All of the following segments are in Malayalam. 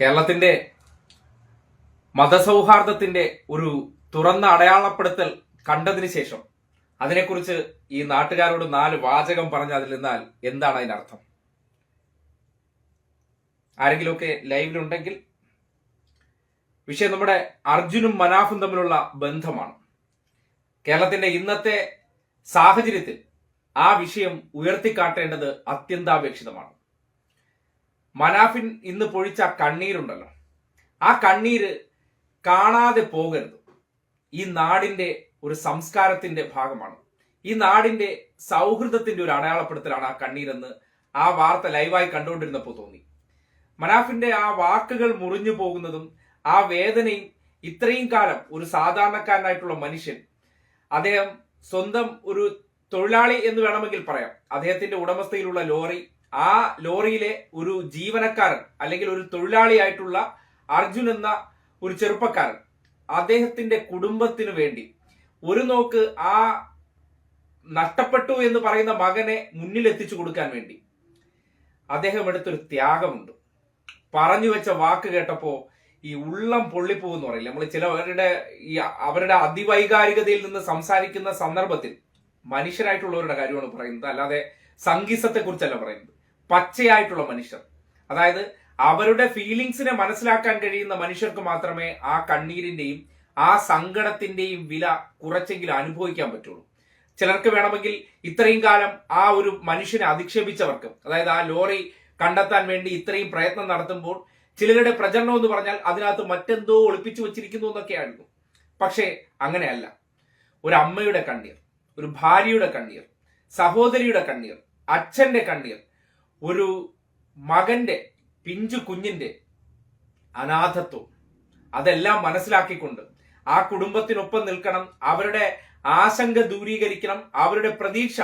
കേരളത്തിന്റെ മതസൗഹാർദ്ദത്തിന്റെ ഒരു തുറന്ന അടയാളപ്പെടുത്തൽ കണ്ടതിന് ശേഷം അതിനെക്കുറിച്ച് ഈ നാട്ടുകാരോട് നാല് വാചകം പറഞ്ഞു അതിൽ നിന്നാൽ എന്താണ് അതിനർത്ഥം? ആരെങ്കിലുമൊക്കെ ലൈവിലുണ്ടെങ്കിൽ വിഷയം നമ്മുടെ അർജുനും മനാഫും തമ്മിലുള്ള ബന്ധമാണ്. കേരളത്തിന്റെ ഇന്നത്തെ സാഹചര്യത്തിൽ ആ വിഷയം ഉയർത്തിക്കാട്ടേണ്ടത് അത്യന്താപേക്ഷിതമാണ്. മനാഫിൻ ഇന്ന് പൊഴിച്ച കണ്ണീരുണ്ടല്ലോ. ആ കണ്ണീര് കാണാതെ പോകരുത്. ഈ നാടിന്റെ ഒരു സംസ്കാരത്തിന്റെ ഭാഗമാണ്. ഈ നാടിന്റെ സൗഹൃദത്തിന്റെ ഒരു അടയാളപ്പെടുത്തലാണ് ആ കണ്ണീരെന്ന് ആ വാർത്ത ലൈവായി കണ്ടുകൊണ്ടിരുന്നപ്പോൾ തോന്നി. മനാഫിന്റെ ആ വാക്കുകൾ മുറിഞ്ഞു പോകുന്നതും ആ വേദനയും ഇത്രയും കാലം ഒരു സാധാരണക്കാരനായിട്ടുള്ള മനുഷ്യൻ അദ്ദേഹം സ്വന്തം ഒരു തൊഴിലാളി എന്ന് വേണമെങ്കിൽ പറയാം. അദ്ദേഹത്തിന്റെ ഉടമസ്ഥയിലുള്ള ലോറി ആ ലോറിയിലെ ഒരു ജീവനക്കാരൻ അല്ലെങ്കിൽ ഒരു തൊഴിലാളിയായിട്ടുള്ള അർജുൻ എന്ന ഒരു ചെറുപ്പക്കാരൻ അദ്ദേഹത്തിന്റെ കുടുംബത്തിനു വേണ്ടി ഒരു നോക്ക് ആ നഷ്ടപ്പെട്ടു എന്ന് പറയുന്ന മകനെ മുന്നിൽ എത്തിച്ചു കൊടുക്കാൻ വേണ്ടി അദ്ദേഹം എടുത്തൊരു ത്യാഗമുണ്ട്. പറഞ്ഞു വെച്ച വാക്ക് കേട്ടപ്പോ ഈ ഉള്ളം പൊള്ളിപ്പോവെന്ന് പറയില്ല. നമ്മൾ ചിലവരുടെ ഈ അവരുടെ അതിവൈകാരികതയിൽ നിന്ന് സംസാരിക്കുന്ന സന്ദർഭത്തിൽ മനുഷ്യരായിട്ടുള്ളവരുടെ കാര്യമാണ് പറയുന്നത്. അല്ലാതെ സംഗീതത്തെ കുറിച്ചല്ല പറയുന്നത്. പച്ചയായിട്ടുള്ള മനുഷ്യർ. അതായത് അവരുടെ ഫീലിങ്സിനെ മനസ്സിലാക്കാൻ കഴിയുന്ന മനുഷ്യർക്ക് മാത്രമേ ആ കണ്ണീരിന്റെയും ആ സങ്കടത്തിന്റെയും വില കുറച്ചെങ്കിലും അനുഭവിക്കാൻ പറ്റുള്ളൂ. ചിലർക്ക് വേണമെങ്കിൽ ഇത്രയും കാലം ആ ഒരു മനുഷ്യനെ അധിക്ഷേപിച്ചവർക്ക് അതായത് ആ ലോറി കണ്ടെത്താൻ വേണ്ടി ഇത്രയും പ്രയത്നം നടത്തുമ്പോൾ ചിലരുടെ പ്രചരണം എന്ന് പറഞ്ഞാൽ അതിനകത്ത് മറ്റെന്തോ ഒളിപ്പിച്ചു വച്ചിരിക്കുന്നു എന്നൊക്കെയായിരുന്നു. പക്ഷേ അങ്ങനെയല്ല. ഒരു അമ്മയുടെ കണ്ണീർ ഒരു ഭാര്യയുടെ കണ്ണീർ സഹോദരിയുടെ കണ്ണീർ അച്ഛന്റെ കണ്ണീർ ഒരു മകന്റെ പിഞ്ചു കുഞ്ഞിന്റെ അനാഥത്വം. അതെല്ലാം മനസ്സിലാക്കിക്കൊണ്ട് ആ കുടുംബത്തിനൊപ്പം നിൽക്കണം. അവരുടെ ആശങ്ക ദൂരീകരിക്കണം. അവരുടെ പ്രതീക്ഷ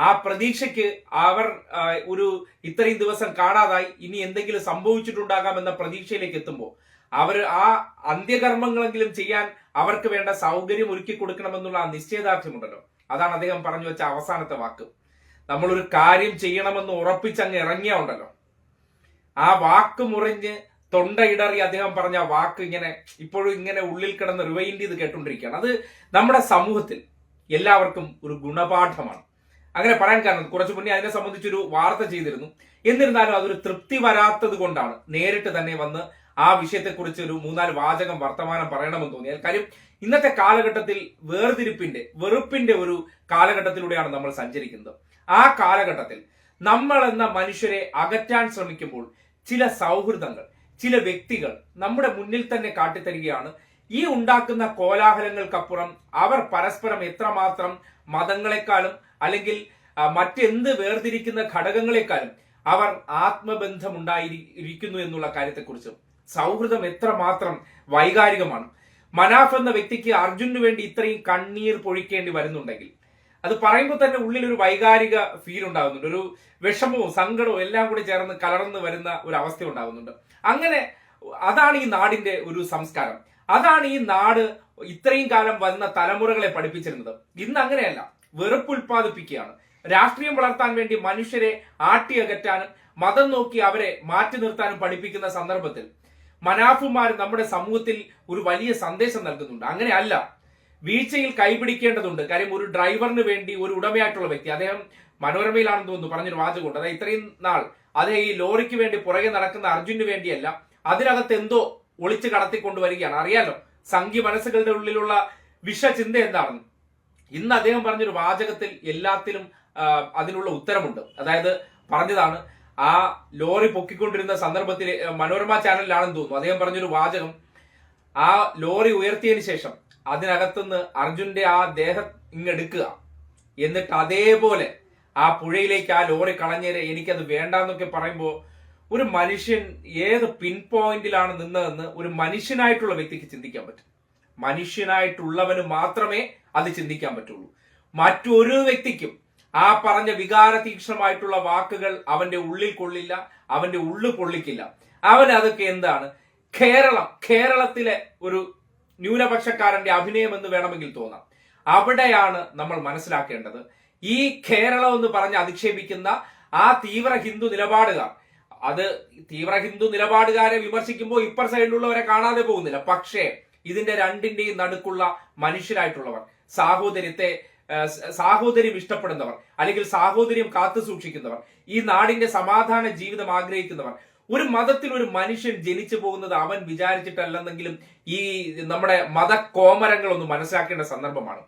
ആ പ്രതീക്ഷയ്ക്ക് അവർ ഒരു ഇത്രയും ദിവസം കാണാതായി. ഇനി എന്തെങ്കിലും സംഭവിച്ചിട്ടുണ്ടാകാം എന്ന പ്രതീക്ഷയിലേക്ക് എത്തുമ്പോൾ അവർ ആ അന്ത്യകർമ്മങ്ങളെങ്കിലും ചെയ്യാൻ അവർക്ക് വേണ്ട സൗകര്യം ഒരുക്കി കൊടുക്കണമെന്നുള്ള ആ നിശ്ചയദാർഢ്യമുണ്ടല്ലോ. അതാണ് അദ്ദേഹം പറഞ്ഞു വെച്ച അവസാനത്തെ വാക്ക്. നമ്മളൊരു കാര്യം ചെയ്യണമെന്ന് ഉറപ്പിച്ചങ്ങ് ഇറങ്ങിയ ഉണ്ടല്ലോ ആ വാക്ക് മുറിഞ്ഞ് തൊണ്ടയിടറി അദ്ദേഹം പറഞ്ഞ വാക്ക് ഇങ്ങനെ ഇപ്പോഴും ഇങ്ങനെ ഉള്ളിൽ കിടന്ന് റിവൈൻഡ് ചെയ്ത് കേട്ടുകൊണ്ടിരിക്കുകയാണ് അത് നമ്മുടെ സമൂഹത്തിൽ എല്ലാവർക്കും ഒരു ഗുണപാഠമാണ്. അങ്ങനെ പറയാൻ കാരണം കുറച്ചു മുന്നേ അതിനെ സംബന്ധിച്ചൊരു വാർത്ത ചെയ്തിരുന്നു. എന്നിരുന്നാലും അതൊരു തൃപ്തി വരാത്തത് കൊണ്ടാണ് നേരിട്ട് തന്നെ വന്ന് ആ വിഷയത്തെക്കുറിച്ച് ഒരു മൂന്നാൽ വാചകം വർത്തമാനം പറയണമെന്ന് തോന്നിയാൽ കാര്യം ഇന്നത്തെ കാലഘട്ടത്തിൽ വേർതിരിപ്പിന്റെ വെറുപ്പിന്റെ ഒരു കാലഘട്ടത്തിലൂടെയാണ് നമ്മൾ സഞ്ചരിക്കുന്നത്. ആ കാലഘട്ടത്തിൽ നമ്മൾ എന്ന മനുഷ്യരെ അകറ്റാൻ ശ്രമിക്കുമ്പോൾ ചില സൗഹൃദങ്ങൾ ചില വ്യക്തികൾ നമ്മുടെ മുന്നിൽ തന്നെ കാട്ടിത്തരികയാണ്. ഈ ഉണ്ടാക്കുന്ന കോലാഹലങ്ങൾക്കപ്പുറം അവർ പരസ്പരം എത്രമാത്രം മതങ്ങളെക്കാളും അല്ലെങ്കിൽ മറ്റെന്ത് വേർതിരിക്കുന്ന ഘടകങ്ങളെക്കാളും അവർ ആത്മബന്ധമുണ്ടായിരിക്കുന്നു എന്നുള്ള കാര്യത്തെക്കുറിച്ച് സൗഹൃദം എത്രമാത്രം വൈകാരികമാണ്. മനാഫ് എന്ന വ്യക്തിക്ക് അർജുനു വേണ്ടി ഇത്രയും കണ്ണീർ പൊഴിക്കേണ്ടി വരുന്നുണ്ടെങ്കിൽ അത് പറയുമ്പോൾ തന്നെ ഉള്ളിൽ ഒരു വൈകാരിക ഫീൽ ഉണ്ടാകുന്നുണ്ട് ഒരു വിഷമവും സങ്കടവും എല്ലാം കൂടി ചേർന്ന് കലർന്ന് വരുന്ന ഒരു അവസ്ഥ ഉണ്ടാകുന്നുണ്ട് അങ്ങനെ അതാണ് ഈ നാടിന്റെ ഒരു സംസ്കാരം. അതാണ് ഈ നാട് ഇത്രയും കാലം വന്ന തലമുറകളെ പഠിപ്പിച്ചിരുന്നത്. ഇന്ന് അങ്ങനെയല്ല. വെറുപ്പ് ഉൽപ്പാദിപ്പിക്കുകയാണ് രാഷ്ട്രീയം വളർത്താൻ വേണ്ടി മനുഷ്യരെ ആട്ടിയകറ്റാനും മതം നോക്കി അവരെ മാറ്റി നിർത്താനും പഠിപ്പിക്കുന്ന സന്ദർഭത്തിൽ മനാഫുമാർ നമ്മുടെ സമൂഹത്തിൽ ഒരു വലിയ സന്ദേശം നൽകുന്നുണ്ട്. അങ്ങനെയല്ല. വീഴ്ചയിൽ കൈപിടിക്കേണ്ടതുണ്ട്. കാര്യം ഒരു ഡ്രൈവറിന് വേണ്ടി ഒരു ഉടമയായിട്ടുള്ള വ്യക്തി അദ്ദേഹം മനോരമയിലാണെന്ന് തോന്നുന്നു പറഞ്ഞൊരു വാചകമുണ്ട്. അതായത് ഇത്രയും നാൾ അദ്ദേഹം ഈ ലോറിക്ക് വേണ്ടി പുറകെ നടക്കുന്ന അർജുന് വേണ്ടിയല്ല അതിനകത്ത് എന്തോ ഒളിച്ചു കടത്തിക്കൊണ്ടുവരികയാണ്. അറിയാലോ സംഘി മനസ്സുകളുടെ ഉള്ളിലുള്ള വിഷചിന്ത എന്താണെന്ന്. ഇന്ന് അദ്ദേഹം പറഞ്ഞൊരു വാചകത്തിൽ എല്ലാത്തിലും അതിനുള്ള ഉത്തരമുണ്ട്. അതായത് പറഞ്ഞതാണ് ആ ലോറി പൊക്കിക്കൊണ്ടിരുന്ന സന്ദർഭത്തിൽ മനോരമ ചാനലിലാണെന്ന് തോന്നുന്നു. അദ്ദേഹം പറഞ്ഞൊരു വാചകം ആ ലോറി ഉയർത്തിയതിന് ശേഷം അതിനകത്തുനിന്ന് അർജുന്റെ ആ ദേഹം ഇങ്ങെടുക്കുക. എന്നിട്ട് അതേപോലെ ആ പുഴയിലേക്ക് ആ ലോറി കളഞ്ഞേരെ എനിക്കത് വേണ്ടെന്നൊക്കെ പറയുമ്പോൾ ഒരു മനുഷ്യൻ ഏത് പിൻ പോയിന്റിലാണ് നിന്നതെന്ന് ഒരു മനുഷ്യനായിട്ടുള്ള വ്യക്തിക്ക് ചിന്തിക്കാൻ പറ്റും. മനുഷ്യനായിട്ടുള്ളവന് മാത്രമേ അത് ചിന്തിക്കാൻ പറ്റുള്ളൂ. മറ്റൊരു വ്യക്തിക്കും ആ പറഞ്ഞ വികാര തീക്ഷണമായിട്ടുള്ള വാക്കുകൾ അവന്റെ ഉള്ളിൽ കൊള്ളില്ല അവന്റെ ഉള്ളു പൊള്ളിക്കില്ല അവൻ അതൊക്കെ എന്താണ്? കേരളം കേരളത്തിലെ ഒരു ന്യൂനപക്ഷക്കാരന്റെ അഭിനയം എന്ന് വേണമെങ്കിൽ തോന്നാം. അവിടെയാണ് നമ്മൾ മനസ്സിലാക്കേണ്ടത്. ഈ കേരളം എന്ന് പറഞ്ഞ് അധിക്ഷേപിക്കുന്ന ആ തീവ്ര ഹിന്ദു നിലപാടുകാർ അത് തീവ്ര ഹിന്ദു നിലപാടുകാരെ വിമർശിക്കുമ്പോൾ ഇപ്പർ സൈഡിലുള്ളവരെ കാണാതെ പോകുന്നില്ല. പക്ഷേ ഇതിന്റെ രണ്ടിന്റെയും നടുക്കുള്ള മനുഷ്യരായിട്ടുള്ളവർ സാഹോദര്യത്തെ സാഹോദര്യം ഇഷ്ടപ്പെടുന്നവർ അല്ലെങ്കിൽ സാഹോദര്യം കാത്തു സൂക്ഷിക്കുന്നവർ ഈ നാടിന്റെ സമാധാന ജീവിതം ആഗ്രഹിക്കുന്നവർ ഒരു മതത്തിൽ ഒരു മനുഷ്യൻ ജനിച്ചു പോകുന്നത് അവൻ വിചാരിച്ചിട്ടല്ലെന്നെങ്കിലും ഈ നമ്മുടെ മത കോമരങ്ങളൊന്ന് മനസ്സിലാക്കേണ്ട സന്ദർഭമാണ്.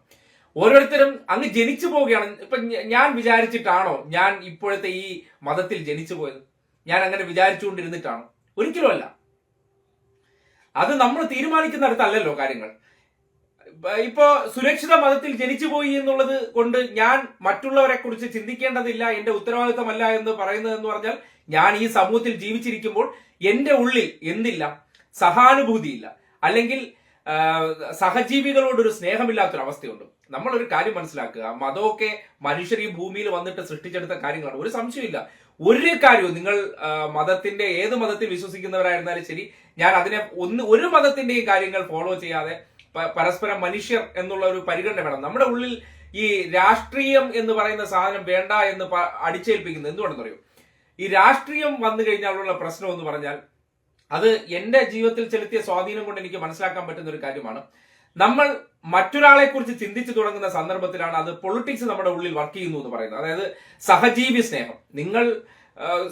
ഓരോരുത്തരും അങ്ങ് ജനിച്ചു പോവുകയാണ്. ഇപ്പൊ ഞാൻ വിചാരിച്ചിട്ടാണോ ഞാൻ ഇപ്പോഴത്തെ ഈ മതത്തിൽ ജനിച്ചു പോയത്? ഞാൻ അങ്ങനെ വിചാരിച്ചുകൊണ്ടിരുന്നിട്ടാണോ? ഒരിക്കലും അല്ല. അത് നമ്മൾ തീരുമാനിക്കുന്നിടത്തല്ലല്ലോ കാര്യങ്ങൾ. ഇപ്പോ സുരക്ഷിത മതത്തിൽ ജനിച്ചു പോയി എന്നുള്ളത് കൊണ്ട് ഞാൻ മറ്റുള്ളവരെ കുറിച്ച് ചിന്തിക്കേണ്ടതില്ല എന്റെ ഉത്തരവാദിത്തമല്ല എന്ന് പറയുന്നത് എന്ന് പറഞ്ഞാൽ ഞാൻ ഈ സമൂഹത്തിൽ ജീവിച്ചിരിക്കുമ്പോൾ എന്റെ ഉള്ളിൽ എന്തില്ല? സഹാനുഭൂതിയില്ല. അല്ലെങ്കിൽ സഹജീവികളോടൊരു സ്നേഹമില്ലാത്തൊരവസ്ഥയുണ്ട്. നമ്മളൊരു കാര്യം മനസ്സിലാക്കുക. മതമൊക്കെ മനുഷ്യർ ഈ ഭൂമിയിൽ വന്നിട്ട് സൃഷ്ടിച്ചെടുത്ത കാര്യങ്ങളാണ്. ഒരു സംശയമില്ല ഒരു കാര്യവും നിങ്ങൾ മതത്തിന്റെ ഏത് മതത്തിൽ വിശ്വസിക്കുന്നവരായിരുന്നാലും ശരി ഞാൻ അതിനെ ഒന്ന് ഒരു മതത്തിന്റെയും കാര്യങ്ങൾ ഫോളോ ചെയ്യാതെ പരസ്പരം മനുഷ്യർ എന്നുള്ള ഒരു പരിഗണന വേണം. നമ്മുടെ ഉള്ളിൽ ഈ രാഷ്ട്രീയം എന്ന് പറയുന്ന സാധനം വേണ്ട എന്ന് അടിച്ചേൽപ്പിക്കുന്നത് എന്തുകൊണ്ടെന്ന് അറിയോ ഈ രാഷ്ട്രീയം വന്നു കഴിഞ്ഞാലുള്ള പ്രശ്നം എന്ന് പറഞ്ഞാൽ അത് എന്റെ ജീവിതത്തിൽ ചെലുത്തിയ സ്വാധീനം കൊണ്ട് എനിക്ക് മനസ്സിലാക്കാൻ പറ്റുന്ന ഒരു കാര്യമാണ്. നമ്മൾ മറ്റൊരാളെ കുറിച്ച് ചിന്തിച്ചു തുടങ്ങുന്ന സന്ദർഭത്തിലാണ് അത് പൊളിറ്റിക്സ് നമ്മുടെ ഉള്ളിൽ വർക്ക് ചെയ്യുന്നു എന്ന് പറയുന്നത്. അതായത് സഹജീവി സ്നേഹം. നിങ്ങൾ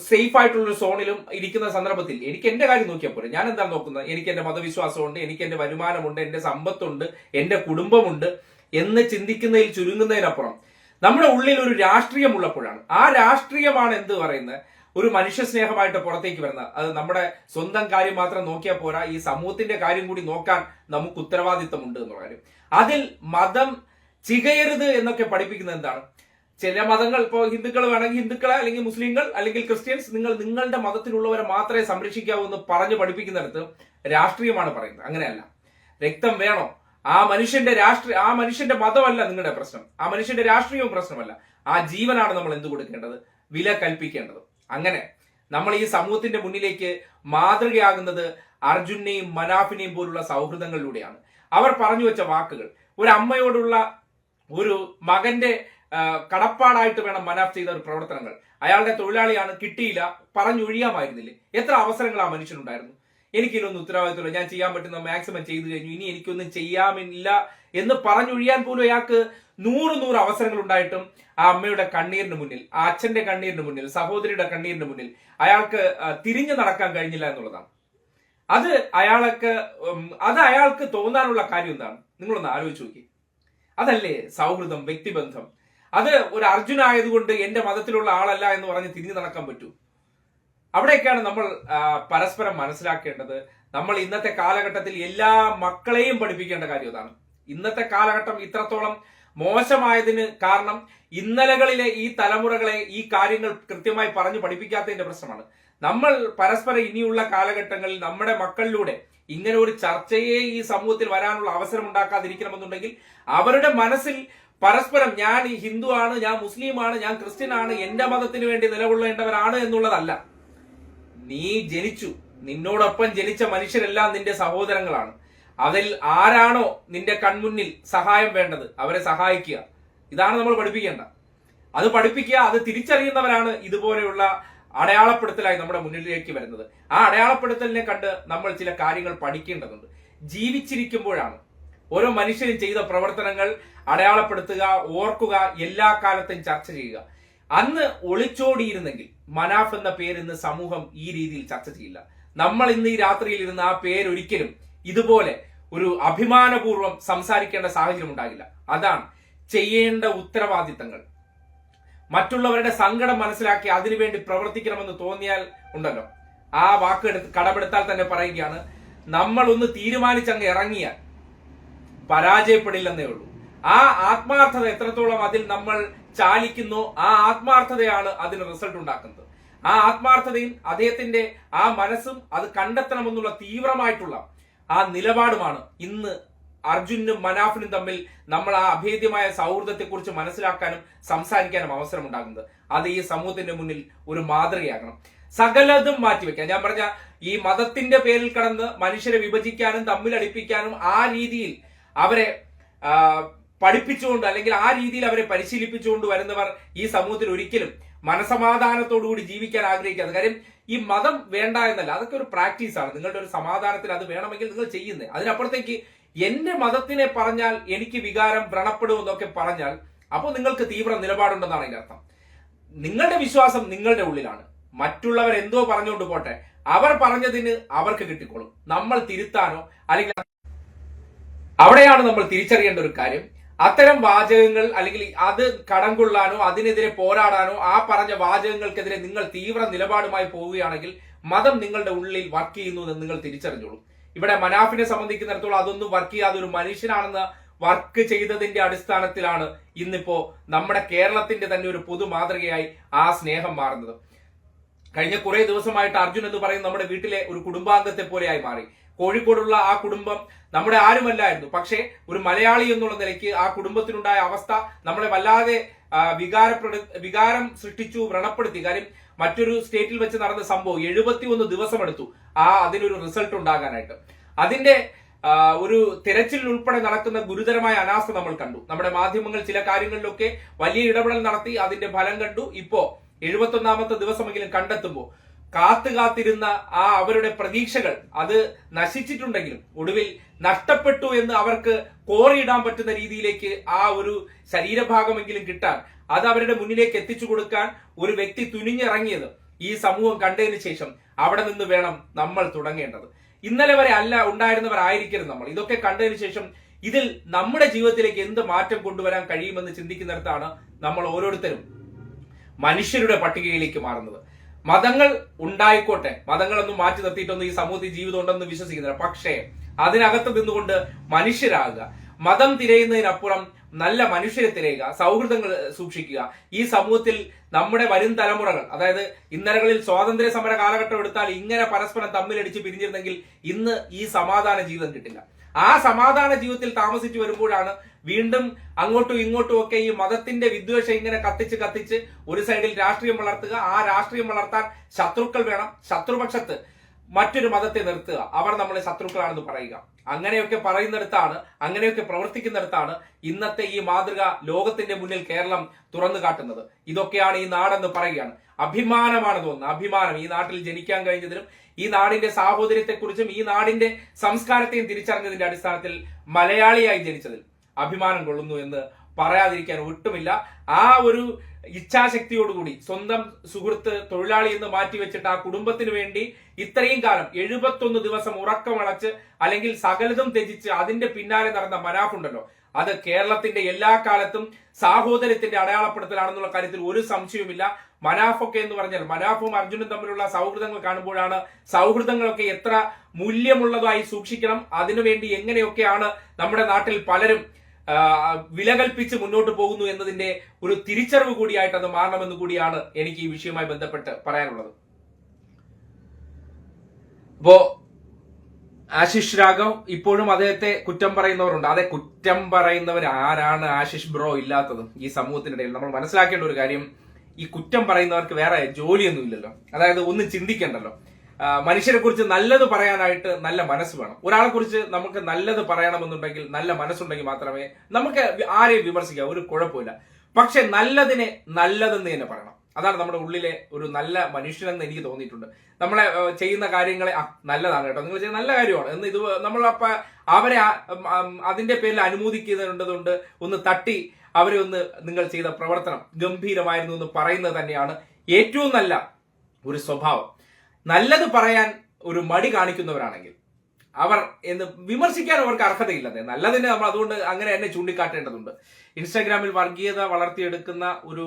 സേഫ് ആയിട്ടുള്ള സോണിലും ഇരിക്കുന്ന സന്ദർഭത്തിൽ എനിക്ക് എന്റെ കാര്യം നോക്കിയാൽ പോരെ. ഞാൻ എന്താണ് നോക്കുന്നത്? എനിക്ക് എന്റെ മതവിശ്വാസമുണ്ട് എനിക്ക് എന്റെ വരുമാനമുണ്ട് എന്റെ സമ്പത്തുണ്ട് എന്റെ കുടുംബമുണ്ട് എന്ന് ചിന്തിക്കുന്നതിൽ ചുരുങ്ങുന്നതിനപ്പുറം നമ്മുടെ ഉള്ളിൽ ഒരു രാഷ്ട്രീയം ഉള്ളപ്പോഴാണ്. ആ രാഷ്ട്രീയമാണ് എന്ത് പറയുന്നത്? ഒരു മനുഷ്യ സ്നേഹമായിട്ട് പുറത്തേക്ക് വരുന്നത്. അത് നമ്മുടെ സ്വന്തം കാര്യം മാത്രം നോക്കിയാൽ പോരാ. ഈ സമൂഹത്തിന്റെ കാര്യം കൂടി നോക്കാൻ നമുക്ക് ഉത്തരവാദിത്തമുണ്ട് എന്ന് കാര്യം. അതിൽ മതം ചികയരുത് എന്നൊക്കെ പഠിപ്പിക്കുന്നത് എന്താണ്? ചില മതങ്ങൾ ഇപ്പോൾ ഹിന്ദുക്കൾ വേണമെങ്കിൽ ഹിന്ദുക്കളെ അല്ലെങ്കിൽ മുസ്ലിങ്ങൾ അല്ലെങ്കിൽ ക്രിസ്ത്യൻസ് നിങ്ങൾ നിങ്ങളുടെ മതത്തിലുള്ളവരെ മാത്രമേ സംരക്ഷിക്കാവൂ എന്ന് പറഞ്ഞ് പഠിപ്പിക്കുന്നിടത്ത് രാഷ്ട്രീയമാണ് പറയുന്നത്. അങ്ങനെയല്ല. രക്തം വേണോ? ആ മനുഷ്യന്റെ രാഷ്ട്രീയ ആ മനുഷ്യന്റെ മതമല്ല നിങ്ങളുടെ പ്രശ്നം. ആ മനുഷ്യന്റെ രാഷ്ട്രീയവും പ്രശ്നമല്ല. ആ ജീവനാണ് നമ്മൾ എന്ത് കൊടുക്കേണ്ടത്? വില കൽപ്പിക്കേണ്ടത്. അങ്ങനെ നമ്മൾ ഈ സമൂഹത്തിന്റെ മുന്നിലേക്ക് മാതൃകയാകുന്നത് അർജുനെയും മനാഫിനെയും പോലുള്ള സൗഹൃദങ്ങളിലൂടെയാണ്. അവർ പറഞ്ഞു വെച്ച വാക്കുകൾ. ഒരു അമ്മയോടുള്ള ഒരു മകന്റെ കടപ്പാടായിട്ട് വേണം മനാഫ് ചെയ്ത ഒരു പ്രവർത്തനങ്ങൾ. അയാളുടെ തൊഴിലാളിയാണ് കിട്ടിയില്ല പറഞ്ഞൊഴിയാമായിരുന്നില്ലേ? എത്ര അവസരങ്ങൾ ആ മനുഷ്യനുണ്ടായിരുന്നു? എനിക്കിതൊന്നും ഉത്തരവാദിത്തമില്ല. ഞാൻ ചെയ്യാൻ പറ്റുന്ന മാക്സിമം ചെയ്തു കഴിഞ്ഞു. ഇനി എനിക്കൊന്നും ചെയ്യാമില്ല എന്ന് പറഞ്ഞൊഴിയാൻ പോലും അയാൾക്ക് നൂറ് നൂറ് അവസരങ്ങൾ ഉണ്ടായിട്ടും ആ അമ്മയുടെ കണ്ണീരിന് മുന്നിൽ ആ അച്ഛന്റെ കണ്ണീരിന് മുന്നിൽ സഹോദരിയുടെ കണ്ണീരിന് മുന്നിൽ അയാൾക്ക് തിരിഞ്ഞു നടക്കാൻ കഴിഞ്ഞില്ല എന്നുള്ളതാണ്. അത് അയാൾക്ക് അത് അയാൾക്ക് തോന്നാനുള്ള കാര്യം എന്താണ്? നിങ്ങളൊന്ന് ആലോചിച്ച് നോക്കി. അതല്ലേ സൗഹൃദം വ്യക്തിബന്ധം? അത് ഒരു അർജുന ആയതുകൊണ്ട് എന്റെ മതത്തിലുള്ള ആളല്ല എന്ന് പറഞ്ഞ് തിരിഞ്ഞു നടക്കാൻ പറ്റൂ. അവിടെയൊക്കെയാണ് നമ്മൾ പരസ്പരം മനസ്സിലാക്കേണ്ടത്. നമ്മൾ ഇന്നത്തെ കാലഘട്ടത്തിൽ എല്ലാ മക്കളെയും പഠിപ്പിക്കേണ്ട കാര്യം അതാണ് ഇന്നത്തെ കാലഘട്ടം ഇത്രത്തോളം മോശമായതിന് കാരണം ഇന്നലകളിലെ ഈ തലമുറകളെ ഈ കാര്യങ്ങൾ കൃത്യമായി പറഞ്ഞു പഠിപ്പിക്കാത്തതിന്റെ പ്രശ്നമാണ്. നമ്മൾ പരസ്പരം ഇനിയുള്ള കാലഘട്ടങ്ങളിൽ നമ്മുടെ മക്കളിലൂടെ ഇങ്ങനെ ഒരു ചർച്ചയെ ഈ സമൂഹത്തിൽ വരാനുള്ള അവസരം ഉണ്ടാക്കാതിരിക്കണമെന്നുണ്ടെങ്കിൽ അവരുടെ മനസ്സിൽ പരസ്പരം ഞാൻ ഹിന്ദു ആണ് ഞാൻ മുസ്ലിമാണ് ഞാൻ ക്രിസ്ത്യൻ ആണ് എന്റെ മതത്തിന് വേണ്ടി നിലകൊള്ളേണ്ടവരാണ് എന്നുള്ളതല്ല. നീ ജനിച്ചു. നിന്നോടൊപ്പം ജനിച്ച മനുഷ്യരെല്ലാം നിന്റെ സഹോദരങ്ങളാണ്. അതിൽ ആരാണോ നിന്റെ കൺമുന്നിൽ സഹായം വേണ്ടത്? അവരെ സഹായിക്കുക. ഇതാണ് നമ്മൾ പഠിപ്പിക്കേണ്ട. അത് പഠിപ്പിക്കുക അത് തിരിച്ചറിയുന്നവരാണ് ഇതുപോലെയുള്ള അടയാളപ്പെടുത്തലായി നമ്മുടെ മുന്നിലേക്ക് വരുന്നത്. ആ അടയാളപ്പെടുത്തലിനെ കണ്ട് നമ്മൾ ചില കാര്യങ്ങൾ പഠിക്കേണ്ടതുണ്ട്. ജീവിച്ചിരിക്കുമ്പോഴാണ് ഓരോ മനുഷ്യരും ചെയ്ത പ്രവർത്തനങ്ങൾ അടയാളപ്പെടുത്തുക ഓർക്കുക എല്ലാ കാലത്തും ചർച്ച ചെയ്യുക. അന്ന് ഒളിച്ചോടിയിരുന്നെങ്കിൽ മനാഫ് എന്ന പേര് ഇന്ന് സമൂഹം ഈ രീതിയിൽ ചർച്ച ചെയ്യില്ല. നമ്മൾ ഇന്ന് ഈ രാത്രിയിൽ ഇരുന്ന് ആ പേരൊരിക്കലും ഇതുപോലെ ഒരു അഭിമാനപൂർവം സംസാരിക്കേണ്ട സാഹചര്യം ഉണ്ടാകില്ല. അതാണ് ചെയ്യേണ്ട ഉത്തരവാദിത്തങ്ങൾ. മറ്റുള്ളവരുടെ സങ്കടം മനസ്സിലാക്കി അതിനുവേണ്ടി പ്രവർത്തിക്കണമെന്ന് തോന്നിയാൽ ഉണ്ടല്ലോ. ആ വാക്ക് കടമെടുത്താൽ തന്നെ പറയുകയാണ് നമ്മൾ ഒന്ന് തീരുമാനിച്ചങ്ങ് ഇറങ്ങിയാൽ പരാജയപ്പെടില്ലെന്നേ ഉള്ളൂ. ആ ആത്മാർത്ഥത എത്രത്തോളം അതിൽ നമ്മൾ ചാലിക്കുന്നോ. ആ ആത്മാർത്ഥതയാണ് അതിന് റിസൾട്ട് ഉണ്ടാക്കുന്നത്. ആ ആത്മാർത്ഥതയും അദ്ദേഹത്തിന്റെ ആ മനസ്സും അത് കണ്ടെത്തണമെന്നുള്ള തീവ്രമായിട്ടുള്ള ആ നിലപാടുമാണ് ഇന്ന് അർജുനും മനാഫിനും തമ്മിൽ നമ്മൾ ആ അഭേദ്യമായ സൗഹൃദത്തെക്കുറിച്ച് മനസ്സിലാക്കാനും സംസാരിക്കാനും അവസരം ഉണ്ടാകുന്നത് അത് ഈ സമൂഹത്തിന്റെ മുന്നിൽ ഒരു മാതൃകയാകണം. സകലതും മാറ്റിവെക്കാം. ഞാൻ പറഞ്ഞ ഈ മതത്തിന്റെ പേരിൽ കടന്ന് മനുഷ്യരെ വിഭജിക്കാനും തമ്മിലടിപ്പിക്കാനും ആ രീതിയിൽ അവരെ പഠിപ്പിച്ചുകൊണ്ട് അല്ലെങ്കിൽ ആ രീതിയിൽ അവരെ പരിശീലിപ്പിച്ചുകൊണ്ട് വരുന്നവർ ഈ സമൂഹത്തിൽ ഒരിക്കലും മനസമാധാനത്തോടുകൂടി ജീവിക്കാൻ ആഗ്രഹിക്കാതെ. കാര്യം ഈ മതം വേണ്ട എന്നല്ല അതൊക്കെ ഒരു പ്രാക്ടീസാണ് നിങ്ങളുടെ ഒരു സമാധാനത്തിൽ അത് വേണമെങ്കിൽ നിങ്ങൾ ചെയ്യുന്നത് അതിനപ്പുറത്തേക്ക് എന്റെ മതത്തിനെ പറഞ്ഞാൽ എനിക്ക് വികാരം വ്രണപ്പെടുമെന്നൊക്കെ പറഞ്ഞാൽ അപ്പോൾ നിങ്ങൾക്ക് തീവ്ര നിലപാടുണ്ടെന്നാണ് അതിന്റെ അർത്ഥം. നിങ്ങളുടെ വിശ്വാസം നിങ്ങളുടെ ഉള്ളിലാണ്. മറ്റുള്ളവർ എന്തോ പറഞ്ഞുകൊണ്ട് പോട്ടെ അവർ പറഞ്ഞതിന് അവർക്ക് കിട്ടിക്കോളും. നമ്മൾ തിരുത്താനോ അല്ലെങ്കിൽ അവിടെയാണ് നമ്മൾ തിരിച്ചറിയേണ്ട ഒരു കാര്യം. അത്തരം വാചകങ്ങൾ അല്ലെങ്കിൽ അത് കടം കൊള്ളാനോ അതിനെതിരെ പോരാടാനോ ആ പറഞ്ഞ വാചകങ്ങൾക്കെതിരെ നിങ്ങൾ തീവ്ര നിലപാടുമായി പോവുകയാണെങ്കിൽ മതം നിങ്ങളുടെ ഉള്ളിൽ വർക്ക് ചെയ്യുന്നു എന്ന് നിങ്ങൾ തിരിച്ചറിഞ്ഞോളൂ. ഇവിടെ മനാഫിനെ സംബന്ധിക്കുന്നിടത്തോളം അതൊന്നും വർക്ക് ചെയ്യാതെ ഒരു മനുഷ്യനാണെന്ന് വർക്ക് ചെയ്തതിന്റെ അടിസ്ഥാനത്തിലാണ് ഇന്നിപ്പോ നമ്മുടെ കേരളത്തിന്റെ തന്നെ ഒരു പൊതു മാതൃകയായി ആ സ്നേഹം മാറുന്നത്. കഴിഞ്ഞ കുറെ ദിവസമായിട്ട് അർജുൻ എന്ന് പറയുന്ന നമ്മുടെ വീട്ടിലെ ഒരു കുടുംബാംഗത്തെ പോലെയായി മാറി. കോഴിക്കോടുള്ള ആ കുടുംബം നമ്മുടെ ആരുമല്ലായിരുന്നു. പക്ഷേ ഒരു മലയാളി എന്നുള്ള നിലയ്ക്ക് ആ കുടുംബത്തിനുണ്ടായ അവസ്ഥ നമ്മളെ വല്ലാതെ വികാരപ്പെടു വികാരം സൃഷ്ടിച്ചു വ്രണപ്പെടുത്തി. കാര്യം മറ്റൊരു സ്റ്റേറ്റിൽ വെച്ച് നടന്ന സംഭവം എഴുപത്തി ഒന്ന് ദിവസമെടുത്തു. ആ അതിനൊരു റിസൾട്ട് ഉണ്ടാകാനായിട്ട്. അതിന്റെ ഒരു തിരച്ചിൽ ഉൾപ്പെടെ നടക്കുന്ന ഗുരുതരമായ അനാസ്ഥ നമ്മൾ കണ്ടു. നമ്മുടെ മാധ്യമങ്ങൾ ചില കാര്യങ്ങളിലൊക്കെ വലിയ ഇടപെടൽ നടത്തി അതിന്റെ ഫലം കണ്ടു. ഇപ്പോ എഴുപത്തി ഒന്നാമത്തെ ദിവസമെങ്കിലും കണ്ടെത്തുമ്പോൾ കാത്തു കാത്തിരുന്ന ആ അവരുടെ പ്രതീക്ഷകൾ അത് നശിച്ചിട്ടുണ്ടെങ്കിലും ഒടുവിൽ നഷ്ടപ്പെട്ടു എന്ന് അവർക്ക് കോറിയിടാൻ പറ്റുന്ന രീതിയിലേക്ക് ആ ഒരു ശരീരഭാഗമെങ്കിലും കിട്ടാൻ അത് അവരുടെ മുന്നിലേക്ക് എത്തിച്ചു കൊടുക്കാൻ ഒരു വ്യക്തി തുനിഞ്ഞിറങ്ങിയത് ഈ സമൂഹം കണ്ടതിന് ശേഷം അവിടെ നിന്ന് വേണം നമ്മൾ തുടങ്ങേണ്ടത്. ഇന്നലെ വരെ അല്ല ഉണ്ടായിരുന്നവരായിരിക്കരുത് നമ്മൾ. ഇതൊക്കെ കണ്ടതിന് ശേഷം ഇതിൽ നമ്മുടെ ജീവിതത്തിലേക്ക് എന്ത് മാറ്റം കൊണ്ടുവരാൻ കഴിയുമെന്ന് ചിന്തിക്കുന്നിടത്താണ് നമ്മൾ ഓരോരുത്തരും മനുഷ്യരുടെ പട്ടികയിലേക്ക് മാറുന്നത്. മതങ്ങൾ ഉണ്ടായിക്കോട്ടെ. മതങ്ങളൊന്നും മാറ്റി നിർത്തിയിട്ടൊന്നും ഈ സമൂഹത്തിൽ ജീവിതം ഉണ്ടെന്ന് വിശ്വസിക്കുന്നില്ല. പക്ഷേ അതിനകത്ത് നിന്നുകൊണ്ട് മനുഷ്യരാകുക. മതം തിരയുന്നതിനപ്പുറം നല്ല മനുഷ്യരെ തിരയുക സൗഹൃദങ്ങൾ സൂക്ഷിക്കുക. ഈ സമൂഹത്തിൽ നമ്മുടെ വരും തലമുറകൾ അതായത് ഇന്നലകളിൽ സ്വാതന്ത്ര്യ സമര കാലഘട്ടം എടുത്താൽ ഇങ്ങനെ പരസ്പരം തമ്മിലടിച്ച് പിരിഞ്ഞിരുന്നെങ്കിൽ ഇന്ന് ഈ സമാധാന ജീവിതം കിട്ടില്ല. ആ സമാധാന ജീവിതത്തിൽ താമസിച്ചു വരുമ്പോഴാണ് വീണ്ടും അങ്ങോട്ടും ഇങ്ങോട്ടും ഒക്കെ ഈ മതത്തിന്റെ വിദ്വേഷം ഇങ്ങനെ കത്തിച്ച് കത്തിച്ച് ഒരു സൈഡിൽ രാഷ്ട്രീയം വളർത്തുക ആ രാഷ്ട്രീയം വളർത്താൻ ശത്രുക്കൾ വേണം. ശത്രുപക്ഷത്ത് മറ്റൊരു മതത്തെ നിർത്തുക. അവർ നമ്മളെ ശത്രുക്കളാണെന്ന് പറയുക. അങ്ങനെയൊക്കെ പറയുന്നിടത്താണ് അങ്ങനെയൊക്കെ പ്രവർത്തിക്കുന്നിടത്താണ് ഇന്നത്തെ ഈ മാതൃക ലോകത്തിന്റെ മുന്നിൽ കേരളം തുറന്നു കാട്ടുന്നത്. ഇതൊക്കെയാണ് ഈ നാടെന്ന് പറയുകയാണ്. അഭിമാനമാണ് തോന്നുന്നത് അഭിമാനം. ഈ നാട്ടിൽ ജനിക്കാൻ കഴിഞ്ഞതിനും ഈ നാടിന്റെ സാഹോദര്യത്തെക്കുറിച്ചും ഈ നാടിന്റെ സംസ്കാരത്തെയും തിരിച്ചറിഞ്ഞതിന്റെ അടിസ്ഥാനത്തിൽ മലയാളിയായി ജനിച്ചതിൽ അഭിമാനം കൊള്ളുന്നു എന്ന് പറയാതിരിക്കാൻ ഒട്ടുമില്ല. ആ ഒരു ഇച്ഛാശക്തിയോടുകൂടി സ്വന്തം സുഹൃത്ത് തൊഴിലാളി എന്ന് മാറ്റിവെച്ചിട്ട് ആ കുടുംബത്തിന് വേണ്ടി ഇത്രയും കാലം എഴുപത്തൊന്ന് ദിവസം ഉറക്കമളച്ച് അല്ലെങ്കിൽ സകലതും ത്യജിച്ച് അതിന്റെ പിന്നാലെ നടന്ന മനാഫുണ്ടല്ലോ അത് കേരളത്തിന്റെ എല്ലാ കാലത്തും സാഹോദര്യത്തിന്റെ അടയാളപ്പെടുത്തലാണെന്നുള്ള കാര്യത്തിൽ ഒരു സംശയവുമില്ല. മനാഫൊക്കെ എന്ന് പറഞ്ഞാൽ മനാഫും അർജുനും തമ്മിലുള്ള സൗഹൃദങ്ങൾ കാണുമ്പോഴാണ് സൗഹൃദങ്ങളൊക്കെ എത്ര മൂല്യമുള്ളതായി സൂക്ഷിക്കണം. അതിനുവേണ്ടി എങ്ങനെയൊക്കെയാണ് നമ്മുടെ നാട്ടിൽ പലരും വില കൽപ്പിച്ച് മുന്നോട്ട് പോകുന്നു എന്നതിന്റെ ഒരു തിരിച്ചറിവ് കൂടിയായിട്ട് അത് മാറണമെന്ന് കൂടിയാണ് എനിക്ക് ഈ വിഷയവുമായി ബന്ധപ്പെട്ട് പറയാനുള്ളത്. അപ്പോ ആശിഷ് രാഘവ് ഇപ്പോഴും അദ്ദേഹത്തെ കുറ്റം പറയുന്നവരുണ്ട്. അതെ കുറ്റം പറയുന്നവർ ആരാണ് ആശിഷ് ബ്രോ ഇല്ലാത്തത് ഈ സമൂഹത്തിനിടയിൽ? നമ്മൾ മനസ്സിലാക്കേണ്ട ഒരു കാര്യം ഈ കുറ്റം പറയുന്നവർക്ക് വേറെ ജോലിയൊന്നും ഇല്ലല്ലോ. അതായത് ഒന്നും ചിന്തിക്കണ്ടല്ലോ. മനുഷ്യരെ കുറിച്ച് നല്ലത് പറയാനായിട്ട് നല്ല മനസ്സ് വേണം. ഒരാളെ കുറിച്ച് നമുക്ക് നല്ലത് പറയണമെന്നുണ്ടെങ്കിൽ നല്ല മനസ്സുണ്ടെങ്കിൽ മാത്രമേ നമുക്ക് ആരെയും വിമർശിക്കാം. ഒരു കുഴപ്പമില്ല. പക്ഷെ നല്ലതിനെ നല്ലതെന്ന് തന്നെ പറയണം. അതാണ് നമ്മുടെ ഉള്ളിലെ ഒരു നല്ല മനുഷ്യനെന്ന് എനിക്ക് തോന്നിയിട്ടുണ്ട്. നമ്മളെ ചെയ്യുന്ന കാര്യങ്ങളെ നല്ലതാണ് കേട്ടോ. നിങ്ങൾ ചെയ്യുന്ന നല്ല കാര്യമാണ്. എന്ന് ഇത് നമ്മൾ അപ്പൊ അവരെ അതിന്റെ പേരിൽ അനുമോദിക്കുന്നുണ്ടതുകൊണ്ട് ഒന്ന് തട്ടി അവരെ ഒന്ന് നിങ്ങൾ ചെയ്ത പ്രവർത്തനം ഗംഭീരമായിരുന്നു എന്ന് പറയുന്നത് തന്നെയാണ് ഏറ്റവും നല്ല ഒരു സ്വഭാവം. നല്ലത് പറയാൻ ഒരു മടി കാണിക്കുന്നവരാണെങ്കിൽ അവർ എന്ന് വിമർശിക്കാൻ അവർക്ക് അർഹതയില്ലെന്ന് നല്ലതിനെ നമ്മൾ അതുകൊണ്ട് അങ്ങനെ തന്നെ ചൂണ്ടിക്കാട്ടേണ്ടതുണ്ട്. ഇൻസ്റ്റാഗ്രാമിൽ വർഗീയത വളർത്തിയെടുക്കുന്ന ഒരു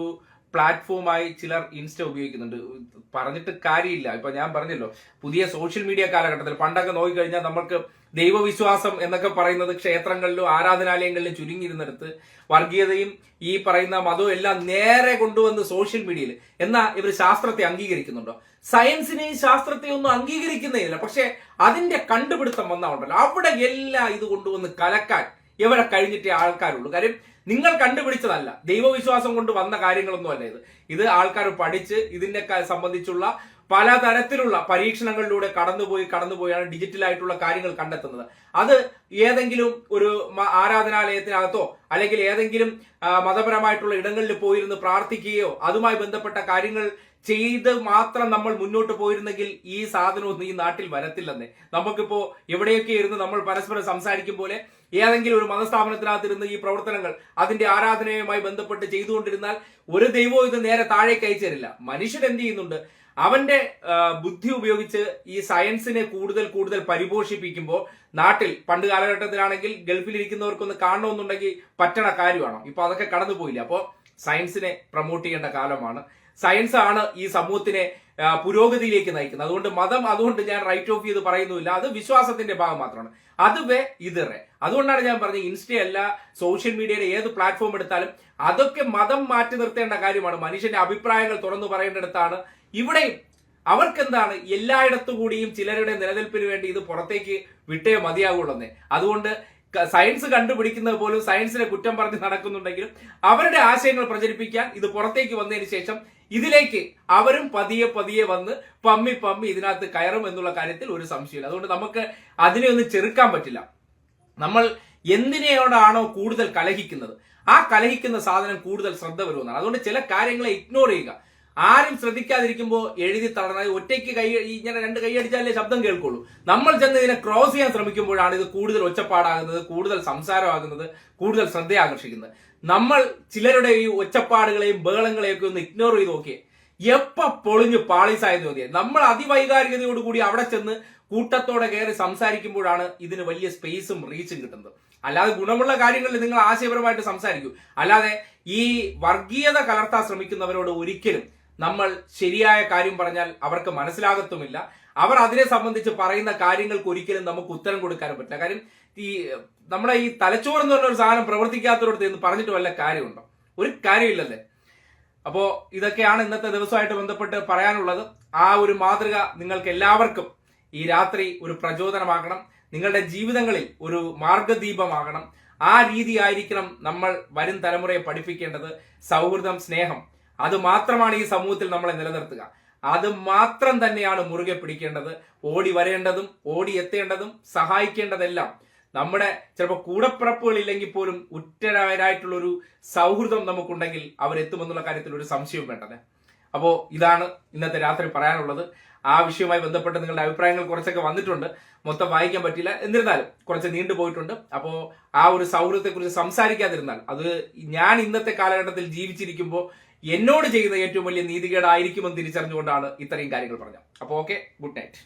പ്ലാറ്റ്ഫോമായി ചിലർ ഇൻസ്റ്റ ഉപയോഗിക്കുന്നുണ്ട്. പറഞ്ഞിട്ട് കാര്യമില്ല. ഇപ്പൊ ഞാൻ പറഞ്ഞല്ലോ പുതിയ സോഷ്യൽ മീഡിയ കാലഘട്ടത്തിൽ പണ്ടൊക്കെ നോക്കിക്കഴിഞ്ഞാൽ നമുക്ക് ദൈവവിശ്വാസം എന്നൊക്കെ പറയുന്നത് ക്ഷേത്രങ്ങളിലും ആരാധനാലയങ്ങളിലും ചുരുങ്ങിയിരുന്നിടത്ത് വർഗീയതയും ഈ പറയുന്ന മതവും എല്ലാം നേരെ കൊണ്ടുവന്ന് സോഷ്യൽ മീഡിയയിൽ. എന്നാ ഇവർ ശാസ്ത്രത്തെ അംഗീകരിക്കുന്നുണ്ടോ? സയൻസിനെയും ശാസ്ത്രത്തെയും ഒന്നും അംഗീകരിക്കുന്നേയില്ല. പക്ഷെ അതിന്റെ കണ്ടുപിടുത്തം വന്നാ ഉണ്ടല്ലോ അവിടെ എല്ലാം ഇത് കൊണ്ടുവന്ന് കലക്കാൻ ഇവരെ കഴിഞ്ഞിട്ടേ ആൾക്കാരുള്ളൂ. കാര്യം നിങ്ങൾ കണ്ടുപിടിച്ചതല്ല. ദൈവവിശ്വാസം കൊണ്ട് വന്ന കാര്യങ്ങളൊന്നും അല്ല ഇത്. ഇത് ആൾക്കാർ പഠിച്ച് ഇതിനെ സംബന്ധിച്ചുള്ള പലതരത്തിലുള്ള പരീക്ഷണങ്ങളിലൂടെ കടന്നുപോയി കടന്നുപോയാണ് ഡിജിറ്റൽ ആയിട്ടുള്ള കാര്യങ്ങൾ കണ്ടെത്തുന്നത്. അത് ഏതെങ്കിലും ഒരു ആരാധനാലയത്തിനകത്തോ അല്ലെങ്കിൽ ഏതെങ്കിലും മതപരമായിട്ടുള്ള ഇടങ്ങളിൽ പോയിരുന്ന് പ്രാർത്ഥിക്കുകയോ അതുമായി ബന്ധപ്പെട്ട കാര്യങ്ങൾ ചെയ്ത് മാത്രം നമ്മൾ മുന്നോട്ട് പോയിരുന്നെങ്കിൽ ഈ സാധനമൊന്നും ഈ നാട്ടിൽ വരത്തില്ലെന്നേ. നമുക്കിപ്പോ എവിടെയൊക്കെ ഇരുന്ന് നമ്മൾ പരസ്പരം സംസാരിക്കും പോലെ ഏതെങ്കിലും ഒരു മതസ്ഥാപനത്തിനകത്തിരുന്ന് ഈ പ്രവർത്തനങ്ങൾ അതിന്റെ ആരാധനയുമായി ബന്ധപ്പെട്ട് ചെയ്തുകൊണ്ടിരുന്നാൽ ഒരു ദൈവവും ഇത് നേരെ താഴേക്ക് അയച്ചു തരില്ല. മനുഷ്യൻ എന്ത് ചെയ്യുന്നുണ്ട്? അവന്റെ ബുദ്ധി ഉപയോഗിച്ച് ഈ സയൻസിനെ കൂടുതൽ കൂടുതൽ പരിപോഷിപ്പിക്കുമ്പോൾ നാട്ടിൽ പണ്ട് കാലഘട്ടത്തിലാണെങ്കിൽ ഗൾഫിൽ ഇരിക്കുന്നവർക്കൊന്ന് കാണണമെന്നുണ്ടെങ്കിൽ പറ്റണ കാര്യമാണോ? ഇപ്പൊ അതൊക്കെ കടന്നുപോയില്ല? അപ്പോൾ സയൻസിനെ പ്രൊമോട്ട് ചെയ്യേണ്ട കാലമാണ്. സയൻസ് ആണ് ഈ സമൂഹത്തിനെ പുരോഗതിയിലേക്ക് നയിക്കുന്നത് അതുകൊണ്ട് മതം അതുകൊണ്ട് ഞാൻ റൈറ്റ് ഓഫ് ചെയ്ത് പറയുന്നില്ല അത് വിശ്വാസത്തിന്റെ ഭാഗം മാത്രമാണ്. അത് വേ ഇതറേ. അതുകൊണ്ടാണ് ഞാൻ പറഞ്ഞത് ഇൻസ്റ്റയല്ല സോഷ്യൽ മീഡിയയുടെ ഏത് പ്ലാറ്റ്ഫോം എടുത്താലും അതൊക്കെ മതം മാറ്റി നിർത്തേണ്ട കാര്യമാണ്. മനുഷ്യന്റെ അഭിപ്രായങ്ങൾ തുറന്നു പറയേണ്ടടുത്താണ്. ഇവിടെയും അവർക്കെന്താണ്? എല്ലായിടത്തു കൂടിയും ചിലരുടെ നിലനിൽപ്പിന് വേണ്ടി ഇത് പുറത്തേക്ക് വിട്ടേ മതിയാകുള്ളന്നേ അതുകൊണ്ട് സയൻസ് കണ്ടുപിടിക്കുന്നത് പോലും സയൻസിനെ കുറ്റം പറഞ്ഞ് നടക്കുന്നുണ്ടെങ്കിലും അവരുടെ ആശയങ്ങൾ പ്രചരിപ്പിക്കാൻ ഇത് പുറത്തേക്ക് വന്നതിന് ശേഷം ഇതിലേക്ക് അവരും പതിയെ പതിയെ വന്ന് പമ്മി പമ്മി ഇതിനകത്ത് കയറും എന്നുള്ള കാര്യത്തിൽ ഒരു സംശയമില്ല. അതുകൊണ്ട് നമുക്ക് അതിനെ ഒന്ന് ചെറുക്കാൻ പറ്റില്ല. നമ്മൾ എന്തിനെയോടാണോ കൂടുതൽ കലഹിക്കുന്നത്? ആ കലഹിക്കുന്ന സാധനം കൂടുതൽ ശ്രദ്ധ വരുമെന്നാണ്. അതുകൊണ്ട് ചില കാര്യങ്ങളെ ഇഗ്നോർ ചെയ്യുക. ആരും ശ്രദ്ധിക്കാതിരിക്കുമ്പോൾ എഴുതി തളർന്നത് ഒറ്റയ്ക്ക് കൈ ഇങ്ങനെ രണ്ട് കൈയടിച്ചാലേ ശബ്ദം കേൾക്കുള്ളൂ. നമ്മൾ ചെന്ന് ഇതിനെ ക്രോസ് ചെയ്യാൻ ശ്രമിക്കുമ്പോഴാണ് ഇത് കൂടുതൽ ഒച്ചപ്പാടാകുന്നത് കൂടുതൽ സംസാരമാകുന്നത് കൂടുതൽ ശ്രദ്ധയെ ആകർഷിക്കുന്നത് നമ്മൾ ചിലരുടെ ഈ ഒച്ചപ്പാടുകളെയും ബഹളങ്ങളെയും ഒക്കെ ഒന്ന് ഇഗ്നോർ ചെയ്ത് നോക്കിയേ. എപ്പ പൊളിഞ്ഞ് പാളീസായെന്ന് തോന്നിയത് നമ്മൾ അതിവൈകാരികതയോടുകൂടി അവിടെ ചെന്ന് കൂട്ടത്തോടെ കയറി സംസാരിക്കുമ്പോഴാണ് ഇതിന് വലിയ സ്പേസും റീച്ചും കിട്ടുന്നത്. അല്ലാതെ ഗുണമുള്ള കാര്യങ്ങളിൽ നിങ്ങൾ ആശയപരമായിട്ട് സംസാരിക്കൂ. അല്ലാതെ ഈ വർഗീയത കലർത്താൻ ശ്രമിക്കുന്നവരോട് ഒരിക്കലും നമ്മൾ ശരിയായ കാര്യം പറഞ്ഞാൽ അവർക്ക് മനസ്സിലാകത്തുമില്ല. അവർ അതിനെ സംബന്ധിച്ച് പറയുന്ന കാര്യങ്ങൾക്ക് ഒരിക്കലും നമുക്ക് ഉത്തരം കൊടുക്കാനും പറ്റില്ല. കാര്യം ഈ നമ്മുടെ ഈ തലച്ചോറ് എന്ന് പറഞ്ഞ ഒരു സാധനം പ്രവർത്തിക്കാത്തവരടുത്ത് എന്ന് പറഞ്ഞിട്ട് വല്ല കാര്യമുണ്ടോ? ഒരു കാര്യമില്ലല്ലേ? അപ്പോ ഇതൊക്കെയാണ് ഇന്നത്തെ ദിവസമായിട്ട് ബന്ധപ്പെട്ട് പറയാനുള്ളത്. ആ ഒരു മാതൃക നിങ്ങൾക്ക് എല്ലാവർക്കും ഈ രാത്രി ഒരു പ്രചോദനമാകണം. നിങ്ങളുടെ ജീവിതങ്ങളിൽ ഒരു മാർഗദീപമാകണം. ആ രീതി ആയിരിക്കണം നമ്മൾ വരും തലമുറയെ പഠിപ്പിക്കേണ്ടത്. സൗഹൃദം സ്നേഹം അത് മാത്രമാണ് ഈ സമൂഹത്തിൽ നമ്മളെ നിലനിർത്തുക. അത് മാത്രം തന്നെയാണ് മുറുകെ പിടിക്കേണ്ടത്. ഓടി വരേണ്ടതും ഓടി എത്തേണ്ടതും സഹായിക്കേണ്ടതെല്ലാം. നമ്മുടെ ചിലപ്പോൾ കൂടപ്പിറപ്പുകൾ ഇല്ലെങ്കിൽ പോലും ഉറ്റരായിട്ടുള്ള ഒരു സൗഹൃദം നമുക്കുണ്ടെങ്കിൽ അവരെത്തുമെന്നുള്ള കാര്യത്തിൽ ഒരു സംശയവും വേണ്ടത്. അപ്പോൾ ഇതാണ് ഇന്നത്തെ രാത്രി പറയാനുള്ളത്. ആ വിഷയവുമായി ബന്ധപ്പെട്ട് നിങ്ങളുടെ അഭിപ്രായങ്ങൾ കുറച്ചൊക്കെ വന്നിട്ടുണ്ട്. മൊത്തം വായിക്കാൻ പറ്റില്ല. എന്നിരുന്നാലും കുറച്ച് നീണ്ടുപോയിട്ടുണ്ട് അപ്പോൾ ആ ഒരു സൗഹൃദത്തെക്കുറിച്ച് സംസാരിക്കാതിരുന്നാൽ അത് ഞാൻ ഇന്നത്തെ കാലഘട്ടത്തിൽ ജീവിച്ചിരിക്കുമ്പോൾ എന്നോട് ചെയ്യുന്ന ഏറ്റവും വലിയ നീതികേടായിരിക്കുമെന്ന് തിരിച്ചറിഞ്ഞുകൊണ്ടാണ് ഇത്രയും കാര്യങ്ങൾ പറഞ്ഞത്. അപ്പോൾ ഓക്കെ ഗുഡ് നൈറ്റ്